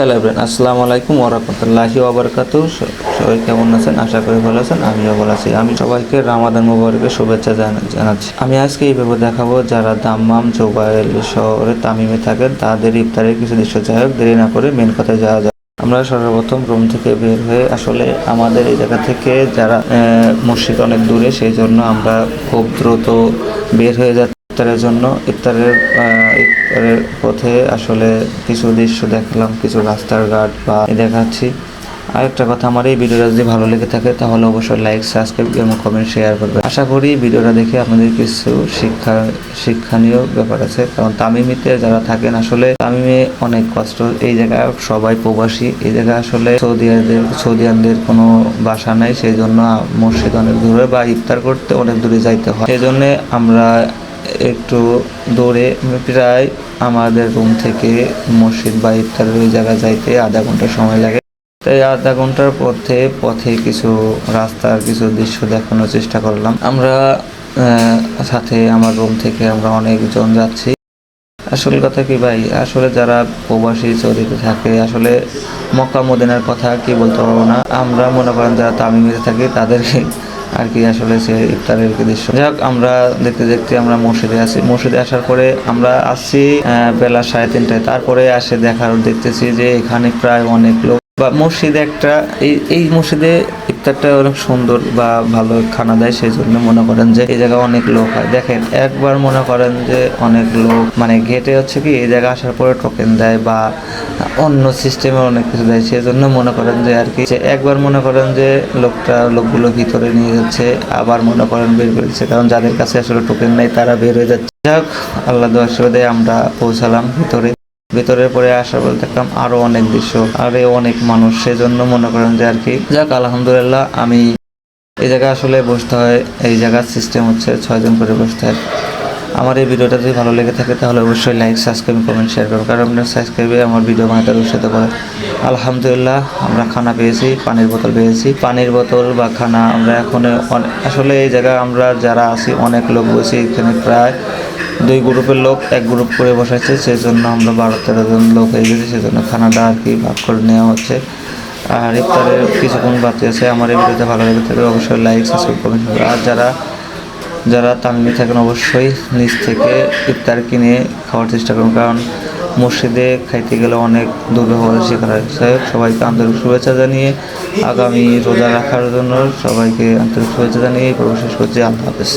Hello everyone আসসালামু আলাইকুম ওরহমতুল্লাহি ওবরকাতু সবাই কেমন আছেন? আশা করি ভালো আছেন, আমিও ভালো আছি। আমি সবাইকে রামাদান মুবারকের শুভেচ্ছা জানা- জানাচ্ছি। আমি আজকে এইভাবে দেখাবো, যারা দাম্মাম জোবাইল শহরে তামিমে থাকেন, তাদের ইফতারের কিছু দৃশ্য। যাই হোক, দেরি না করে মেন কথায় যাওয়া যায় আমরা সর্বপ্রথম রুম থেকে বের হয়ে আসলে আমাদের এই জায়গা থেকে যারা মসজিদ অনেক দূরে, সেই জন্য আমরা খুব দ্রুত বের হয়ে যাচ্ছি। ইফতারের জন্য ইফতারের ইফতারের পথে আসলে কিছু দৃশ্য দেখলাম, কিছু রাস্তার ঘাট বা দেখাচ্ছি। আর একটা কথা, আমার এই ভিডিওটা যদি ভালো লেগে থাকে, তাহলে অবশ্যই লাইক সাবস্ক্রাইব এবং কমেন্ট শেয়ার করবেন। আশা করি ভিডিওটা দেখে আপনাদের কিছু শিক্ষা, শিক্ষণীয় ব্যাপার আছে। কারণ তামিমিতে যারা থাকেন, আসলে তামিমে অনেক কষ্ট। এই জায়গায় সবাই প্রবাসী। এই জায়গায় আসলে সৌদিয়ানদের সৌদিয়ানদের কোনো বাসা নাই। সেই জন্য মসজিদ অনেক দূরে বা ইফতার করতে অনেক দূরে যাইতে হয়। সেই জন্য আমরা একটু দূরে প্রায় আমাদের রুম থেকে মসজিদ বা ইফতারের ওই জায়গায় যাইতে আধা ঘণ্টা সময় লাগে। তাই আধা ঘণ্টার পথে পথে কিছু রাস্তার কিছু দৃশ্য দেখানোর চেষ্টা করলাম। আমরা সাথে আমার রুম থেকে আমরা অনেকজন যাচ্ছি। আসল কথা কি ভাই? আসলে যারা প্রবাসী চৌরিতে থাকে, আসলে মক্কা মদিনার কথা কি বলতে পারব না। আমরা মনে করেন যারা তামিমিতে থাকি, তাদেরকে আর কি আসলে সে ইফতারের দৃশ্য। যাই হোক, আমরা দেখতে দেখতে আমরা মসজিদে আসি মসজিদে আসার পরে আমরা আসছি বেলা সাড়ে তিনটায়। তারপরে আসে দেখার, দেখতেছি যে এখানে প্রায় অনেক লোক বা মসজিদে একটা, এই এই মসজিদে ইফতারটা অনেক সুন্দর বা ভালো খানা দেয় সেই জন্য মনে করেন যে এই জায়গায় অনেক লোক হয়। দেখেন, একবার মনে করেন যে অনেক লোক মানে গেটে হচ্ছে কি, এই জায়গায় আসার পরে টোকেন দেয় বা অন্য সিস্টেমে অনেক কিছু দেয় সেই জন্য মনে করেন যে আর কি একবার মনে করেন যে লোকটা, লোকগুলো ভিতরে নিয়ে যাচ্ছে, আবার মনে করেন বের করে দিচ্ছে, কারণ যাদের কাছে আসলে টোকেন নেই, তারা বের হয়ে যাচ্ছে। যাক আল্লাহ দোয়াশে আমরা পৌঁছালাম ভিতরে। ভিতরে পরে আসার পর দেখলাম আরও অনেক দৃশ্য, আরে অনেক মানুষ। সেজন্য মনে করেন যে আর কি, যাক, আলহামদুলিল্লাহ, আমি এই জায়গায় আসলে বসতে হয়, এই জায়গার সিস্টেম হচ্ছে ছয়জন করে বসতে হয়। আমার এই ভিডিওটা যদি ভালো লেগে থাকে, তাহলে অবশ্যই লাইক সাবস্ক্রাইব কমেন্ট শেয়ার করুন। কারণ আপনার সাবস্ক্রাইবে আমার ভিডিও বানাতে উৎসাহিত করে আলহামদুলিল্লাহ, আমরা খানা পেয়েছি, পানির বোতল পেয়েছি। পানির বোতল বা খানা আমরা এখন আসলে এই জায়গায় আমরা যারা আছি, অনেক লোক বসে এখানে প্রায় দুই গ্রুপের লোক এক গ্রুপ করে বসাচ্ছে সেই জন্য আমরা বারো তেরো জন লোক হয়ে গেছি সেই জন্য খানাটা আর কি ভাগ করে নেওয়া হচ্ছে। আর ইফতারের কিছুক্ষণ বাকি আছে, আমার এই ভিডিওতে ভালো লেগে থাকে অবশ্যই লাইক সাবস্ক্রাইব করবে আর যারা যারা তামিমে থাকেন অবশ্যই নিচ থেকে ইফতার কিনে খাওয়ার চেষ্টা করুন, কারণ মসজিদে খাইতে গেলে অনেক দুর্ব্যবহারের শিকার হয়েছে সবাইকে আন্তরিক শুভেচ্ছা জানিয়ে আগামী রোজা রাখার জন্য সবাইকে আন্তরিক শুভেচ্ছা জানিয়ে এই পর্ব শেষ করছি। আল্লাহ হাফেজ।